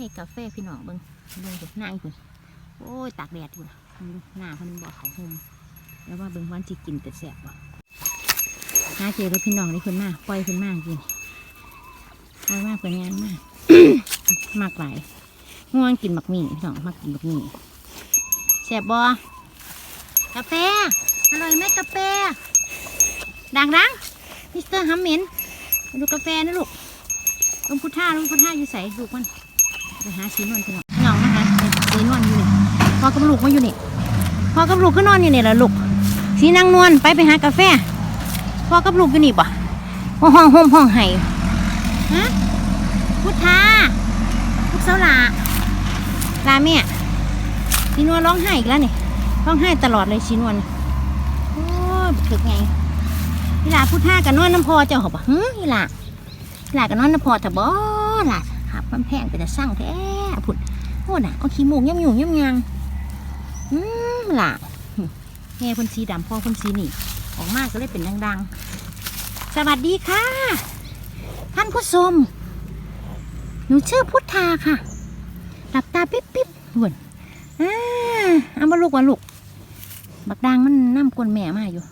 ให้กาแฟพี่น้องเบิ่งเบิ่งเด็กหน้าอีกคนโอ้ยตากแดดอยู่นะหน้าเพิ่นบ่เขาห่มแล้วว่าเบิ่งวันสิกินแต่แซ่บบ่หาเจอแล้วพี่น้องนี่เพิ่นมากปล่อยเพิ่นมากินปล่อยมากเพิ่นงานมากมากหลายง่วงกินบักมี่พี่น้องมักกินบักมี่แซ่บบ่กาแฟอร่อยไหมกาแฟดังดังมิสเตอร์ฮัมเมนดูกาแฟนะลูกลุงพุทธาลุงพุทธาอยู่ใส่ลูกมัน ไปหาสีนวลกันหน่อยเหงานะคะสีนวลอยู่นี่พ่อกับลูกมาอยู่นี่พ่อกับลูกก็นอนอยู่นี่แหละลูกสีนางนวลไปไปหากาแฟพ่อกับลูกอยู่นี่ป่ะห้องห้องห้องห้องไห้ฮะพุทธาลูกสาวลาลาแม่สีนวลร้องไห้อีกแล้วนี่ร้องไห้ตลอดเลยสีนวลโอ้ยถึกไงนี่ลาพุทธากับนวลน้ำพอเจ้าเหรอปะฮึนี่ลาหลากับนนอนนะพอแต่บ่ลาหับ มันแพงไปแต่สร้างแท้ผุดโอ้น่ะเอาขี้มูกย่ำหยุ่งย่ำยางอืมหลาแง่คนสีดำพ่อคนสีนี่ ออกมากก็เลยเป็นดังๆ สวัสดีค่ะ ท่านผู้ชมหนูชื่อพุทธาค่ะ หลับตาปิ๊บปิ๊บด่วนอ่าเอามาลูกว่าลูก บักดังมันน้ำกวนแม่มาอยู่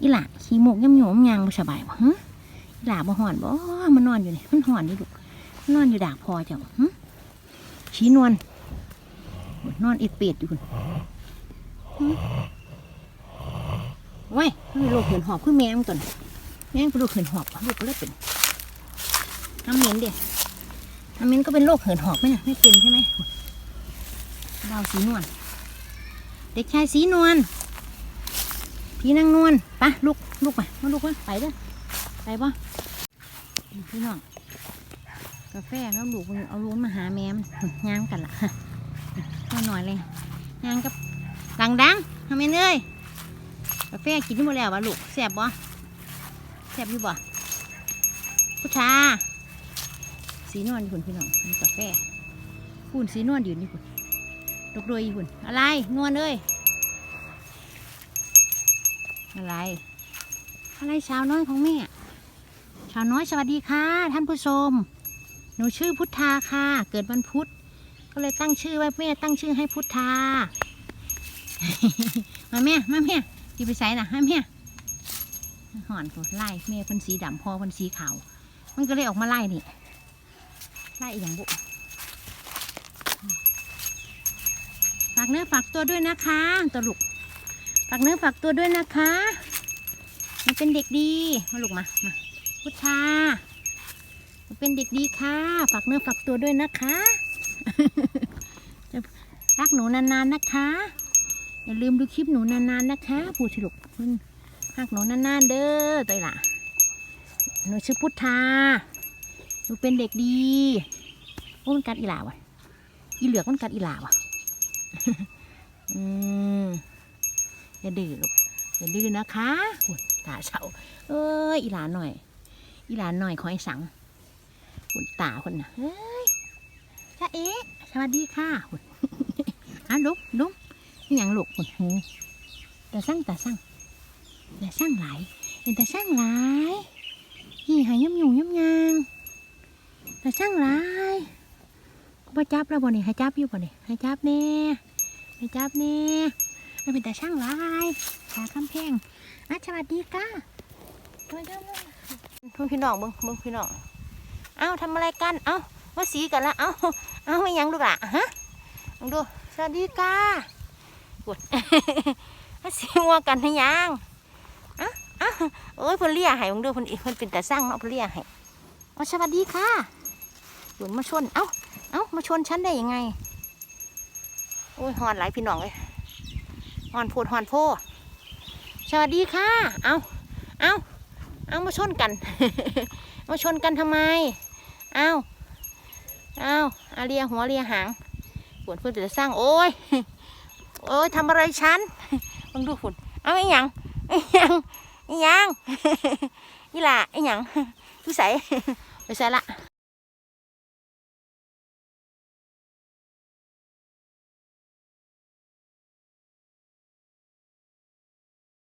อีหล่ะขี้มูกย่ำหยุ่งย่ำยางบ่สบายบ่ฮะหลาบ่หอนบ่มันนอนอยู่นี่มันหอนอยู่ลูก นอนอยู่ด่ากพอเจ้าหึชี้นวลนอนเอ็ดเป็ดอยู่คุณหึโอ้ยมันเป็นโรคเหืนหอบคือแมงตัวนี้แมงเป็นโรคเหืนหอบลูกก็เลยเป็นน้ำเหม็นเด็น้ำเหม็นก็เป็นโรคเหืนหอบไหมน่ะไม่เป็นใช่ไหมดาวสีนวลเด็กชายสีนวลพี่นางนวลปะลูกลูกไปมาลูกมาไปเด้อไปบ่พี่น้องาแฟเขาลูกมันเอาลุ้นมาหาแม่มนย่างกันละก็หน่อยเลยย่างกับดังดังทำไมเนยกาแฟกินที่หมดแล้ววะลูกแซบบ่แซบอยู่บ่ผู้ชา สีนวลอยู่คุณพี่น้องมีกาแฟคุณสีนวลอยู่นี่คุณดกโดยอยู่คุณอะไรนวลเลยอะไร อะไรชาวน้อยของแม่ชาวน้อยสวัสดีค่ะ ท่านผู้ชม หนูชื่อพุทธาค่ะ เกิดวันพุธ ก็เลยตั้งชื่อไว้แม่ตั้งชื่อให้พุทธา มาแม่ มาแม่ที่ไปใส่นะให้แม่ห่อนไล่แม่เพันสีดำพ่อเพันสีขาว มันก็เลยออกมาไล่นี่ ไล่อหย่างบุฝากเนื้อฝากตัวด้วยนะคะตัวลูกฝากเนื้อฝากตัวด้วยนะคะ มันเป็นเด็กดี มาลูกมา มา พุทธา เป็นเด็กดีค่ะ ฝากเนื้อฝากตัวด้วยนะคะจะรักหนูนานๆนะคะ อย่าลืมดูคลิปหนูนานๆนะคะพูดสิลูกมันรักหนูนานๆเด้อตัวล่ะหนูชื่อพุทธาหนูเป็นเด็กดีโอ้มันกัดอีหลาวะอีเหลือกมันกัดอีหลาวะอืมอย่าดื้อลูกอย่าดื้อนะคะตาเฉาเอ้ยอีหลาหน่อย อีหลาหน่อยขอให้สัง หุ่นตาคนน่ะเฮ้ยจ้าเอ๊ะสวัสดีค่ะหุ่นอะลุกลุกนี่ยังลุกหุ่นหูแต่สั่งแต่สั่งแต่สั่งหลายเห็นแต่สั่งหลายนี่หายย่ำยุงย่ำยางแต่สั่งหลายก็จับแล้วบ่เนี่ยให้จับอยู่บ่เนี่ยให้จับแน่ให้จับแน่ไม่เป็นแต่ช่างหลายขาคำแพงอะสวัสดีค่ะเบิ่งเด้อเบิ่งพี่น้องเบิ่งเบิ่งพี่น้อง เอ้าทำอะไรกัน เอ้ามาสีกันละเอ้าเอ้าไม่ยังดูล่ะฮะลองดูสวัสดีค่ะกดมาสีมัวกันให้ยังอะอะโอ้ยเพิ่นเลี้ยให้มึงดูเพิ่นอีเพิ่นเป็นแต่สร้างเนาะเพิ่นเลี้ยให้เอาสวัสดีค่ะหยุนมาชน เอ้าเอ้ามาชนฉันได้ยังไงโอ้ยหอนหลายพี่น้องเลยหอนโพดหอนโพสวัสดีค่ะ เอาเอาเอามาชนกัน มาชนกันทำไม อ้าวอ้าอาเลียหัวเลียหางฝนเพื่อจะสร้างโอ้ยโอ้ยทำอะไรฉันลองดูฝุ่นเอาไอ้หยังไอ้หยังไอ้หยังนี่ล่ะไอ้หยังผู้ใส่ไปใส่ละ